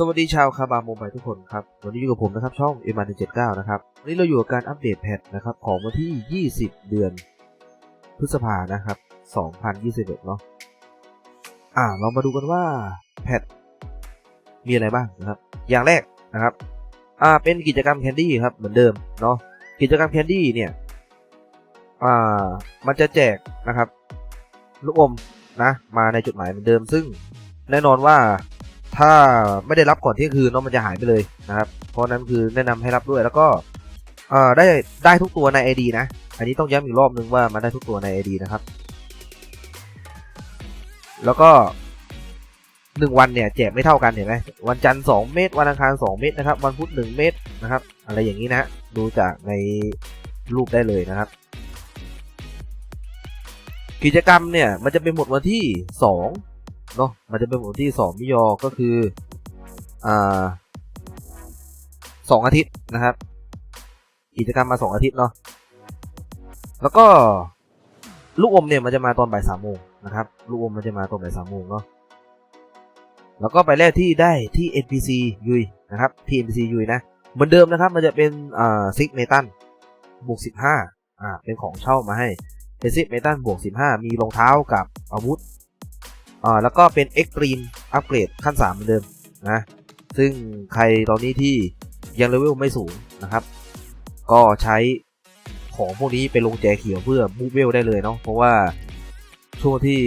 สวัสดีชาวคาบาโมบายทุกคนครับ วันนี้อยู่กับผมนะครับ ช่อง m อ179นะครับ วันนี้เราอยู่กับการอัปเดตแพทนะครับ ของวันที่ 20 เดือน พฤษภานะครับ 2021 เนาะอ่า เรามาดูกันว่าแพทมีอะไรบ้างนะครับ อย่างแรกนะครับ อ่า เป็นกิจกรรมแคนดี้ครับ เหมือนเดิมเนาะ กิจกรรมแคนดี้เนี่ย อ่า มันจะแจกนะครับ ลูกอมนะ มาในจดหมายเหมือนเดิม ซึ่งแน่นอนว่า ถ้าไม่ได้รับก่อนเที่ยงคืนเนาะมันจะหายไปเลยนะครับ เพราะนั้นคือแนะนำให้รับด้วยแล้วก็เอ่อได้ได้ทุกตัวใน ID นะ อันนี้ต้องย้ำอีกรอบนึงว่ามันได้ทุกตัวใน ID นะครับ แล้วก็หนึ่งวันเนี่ยแจกไม่เท่ากันเห็นไหมวันจันทร์สองเม็ดวันอังคารสองเม็ดนะครับ วันพุธหนึ่งเม็ดนะครับ อะไรอย่างนี้นะ ดูจากในรูปได้เลยนะครับ กิจกรรมเนี่ยมันจะเป็นหมดวันที่สอง เนาะมันจะเป็นหมดวันที่สองมิยอก็คืออ่าสองอาทิตย์นะครับ กิจกรรมมาสองอาทิตย์เนาะแล้วก็ลูกอมเนี่ยมันจะมาตอนบ่ายสามโมงนะครับลูกอมมันจะมาตอนบ่ายสามโมงเนาะแล้วก็ไปแรกที่ได้ที่ NPC ยุยนะครับที่ NPC ยุยนะเหมือนเดิมนะครับ มันจะเป็นอ่าซิกเมตันบวกสิบห้าอ่าเป็นของเช่ามาให้เป็นซิกเมตันบวกสิบห้ามีรองเท้ากับอาวุธ อ่าแล้วก็เป็น e x t r e m e อัปเกรดขั้น 3 เหมือนเดิมนะ ซึ่งใครตอนนี้ที่ยังเลเวลไม่สูงนะครับ ก็ใช้ของพวกนี้ไปลงแจเขียวเพื่อบูเวลได้เลยเนาะเพราะว่าช่วงที่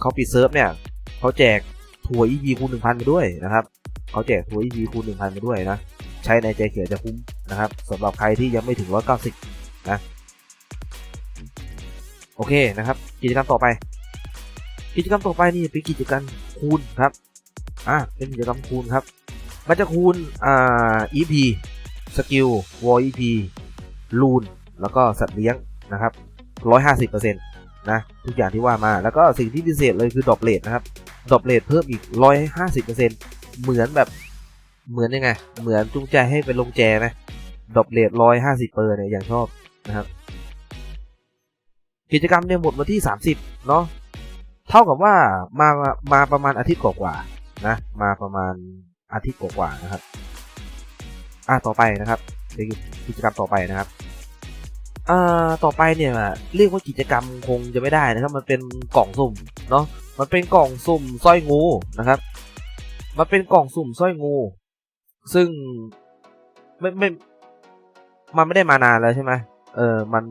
เขาปิดเซิร์ฟเนี่ยเขาแจกทัวร์ EV คูณ1,000ไปด้วยนะครับเขาแจกทัวร์ EV คูณ1,000ไปด้วยนะ ใช้ในแจเขียวจะคุ้มนะครับสำหรับใครที่ยังไม่ถึง190นะ โอเคนะครับ กิจกรรมต่อไป กิจกรรมต่อไปนี่เป็นกิจกรรมคูณครับ อ่าเป็นกิจกรรมคูณครับ มันจะคูณ อ่า EP สกิลวอล EP ลูน แล้วก็สัตว์เลี้ยงนะครับ 150%นะทุกอย่างที่ว่ามาแล้วก็สิ่งที่พิเศษเลยคือดรอปเลทนะครับดรอปเลทเพิ่มอีก 150%เหมือนแบบเหมือนยังไง เหมือนจูงใจให้ไปลงแจไหมดรอปเลท150เปอร์เนี่ยอย่างชอบนะครับ กิจกรรมเนี่ยหมดวันที่ 30 เนาะ เท่ากับว่ามามาประมาณอาทิตย์กว่าๆนะมาประมาณอาทิตย์กว่าๆนะครับอ่าต่อไปนะครับกิจกรรมต่อไปนะครับอ่าต่อไปเนี่ยเรียกว่ากิจกรรมคงจะไม่ได้นะครับ มันเป็นกล่องสุ่มเนาะมันเป็นกล่องสุ่มสร้อยงูนะครับ มันเป็นกล่องสุ่มสร้อยงู ซึ่งไม่ไม่มันไม่ได้มานานแล้วใช่ไหมเออมัน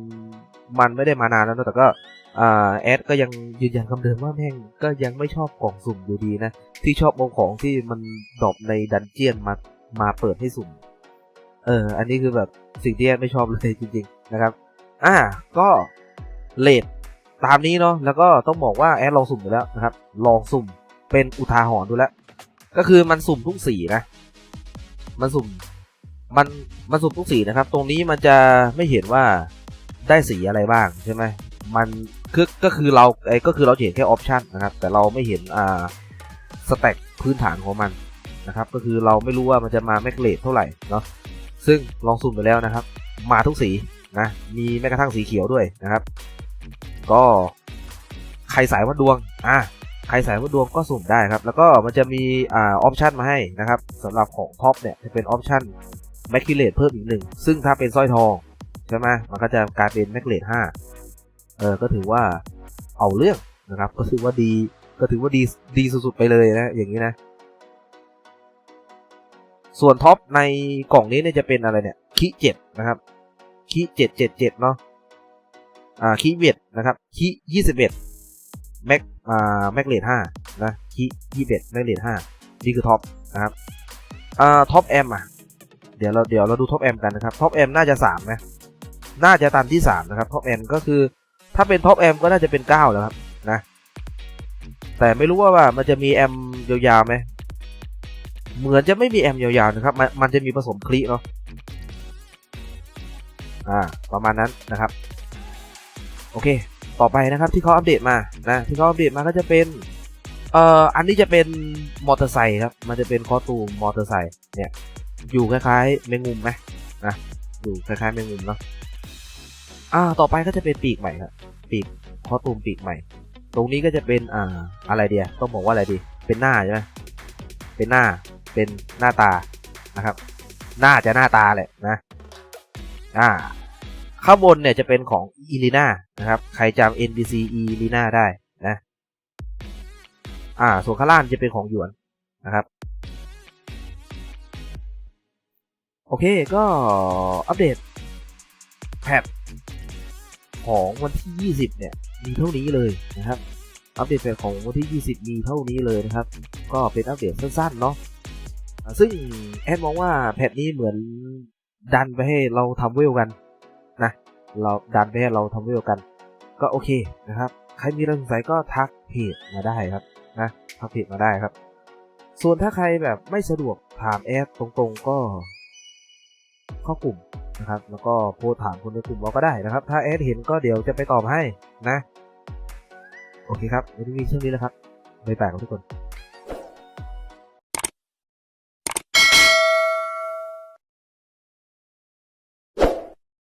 มันไม่ได้มานานแล้วนะแต่ก็แอดก็ยังยืนยันคำเดิมว่าแม่งก็ยังไม่ชอบกล่องสุ่มอยู่ดีนะ ที่ชอบเอาของที่มันดรอปในดันเจียนมามาเปิดให้สุ่ม เออ อันนี้คือแบบสิ่งที่แอดไม่ชอบเลยจริง ๆ นะครับ อ่าก็เลทตามนี้เนาะแล้วก็ต้องบอกว่าแอดลองสุ่มไปแล้วนะครับ ลองสุ่มเป็นอุทาหรณ์ดูแล้ว ก็คือมันสุ่มทุกสีนะ มันสุ่มมันมันสุ่มทุกสีนะครับ ตรงนี้มันจะไม่เห็นว่า ได้สีอะไรบ้างใช่ไหมมันคือก็คือเราไอ้ก็คือเราเห็นแค่ออปชันนะครับ แต่เราไม่เห็นอ่าสแต็กพื้นฐานของมันนะครับ ก็คือเราไม่รู้ว่ามันจะมาแมกเลทเท่าไหร่เนาะซึ่งลองสุ่มไปแล้วนะครับ มาทุกสีนะมีแม้กระทั่งสีเขียวด้วยนะครับ ก็ใครสายวัดดวงอะใครสายวัดดวงก็สุ่มได้ครับ แล้วก็มันจะมีอ่าออปชันมาให้นะครับสำหรับของท็อปเนี่ยจะเป็นออปชันแมกเลทเพิ่มอีกหนึ่งซึ่งถ้าเป็นสร้อยทอง ใช่ไหมมันก็จะกลายเป็นแมกเลทห้าเออก็ถือว่าเอาเรื่องนะครับ ก็ถือว่าดีก็ถือว่าดีดีสุดๆไปเลยนะ อย่างนี้นะ ส่วนท็อปในกล่องนี้เนี่ยจะเป็นอะไรเนี่ยคีเจ็ดนะครับคีเจ็ดเจ็ดเจ็ดเนาะอ่าคีเวดนะครับคียี่สิบเอ็ดแม็กอ่าแม็กเลดห้านะคียี่สิบเอ็ดแม็กเลดห้านี่คือท็อปนะครับอ่าท็อปแอมอะเดี๋ยวเราเดี๋ยวเราดูท็อปแอมกันนะครับท็อปแอมน่าจะสามนะ น่าจะตันที่สามนะครับท็อปแอมก็คือถ้าเป็นท็อปแอมก็น่าจะเป็นเก้าแล้วครับนะแต่ไม่รู้ว่าว่ามันจะมีแอมยาวๆไหมเหมือนจะไม่มีแอมยาวๆนะครับ มันมันจะมีผสมคลีเนาะอ่าประมาณนั้นนะครับ โอเค ต่อไปนะครับที่เขาอัปเดตมานะที่เขาอัปเดตมาก็จะเป็นเอ่ออันนี้จะเป็นมอเตอร์ไซค์ครับ มันจะเป็นคอตูมมอเตอร์ไซค์เนี่ยอยู่คล้ายๆแมงมุมไหมนะอยู่คล้ายๆแมงมุมเนาะ อ่าต่อไปก็จะเป็นปีกใหม่ครับปีกคอตูมปีกใหม่ ตรงนี้ก็จะเป็นอ่าอะไรเดียต้องบอกว่าอะไรดี เป็นหน้าใช่ไหมเป็นหน้าเป็นหน้าตานะครับหน่าจะหน้าตาแหละนะอ่าข้างบนเนี่ยจะเป็นของอีลีนานะครับ ใครจำ NBC อีลีนาได้นะอ่าส่วนข้างล่างจะเป็นของหยวนนะครับโอเคก็อัปเดตแพท ของวันที่ 20 เนี่ย มีเท่านี้เลยนะครับ อัปเดตแพทของวันที่ 20 มีเท่านี้เลยนะครับ ก็เป็นอัปเดตสั้นๆเนาะ ซึ่งแอดมองว่าแพทนี้เหมือนดันไปให้เราทำเวลกันนะ เราดันไปให้เราทำเวลกัน ก็โอเคนะครับ ใครมีเรื่องสงสัยก็ทักเพจมาได้ครับนะทักเพจมาได้ครับ ส่วนถ้าใครแบบไม่สะดวกถามแอดตรงๆก็เข้ากลุ่ม นะครับ แล้วก็โพสถามคนในกลุ่มเราก็ได้นะครับ ถ้าแอดเห็นก็เดี๋ยวจะไปตอบให้นะ โอเคครับวันนี้มีเช่นนี้แล้วครับบ๊ายบายครับทุกคน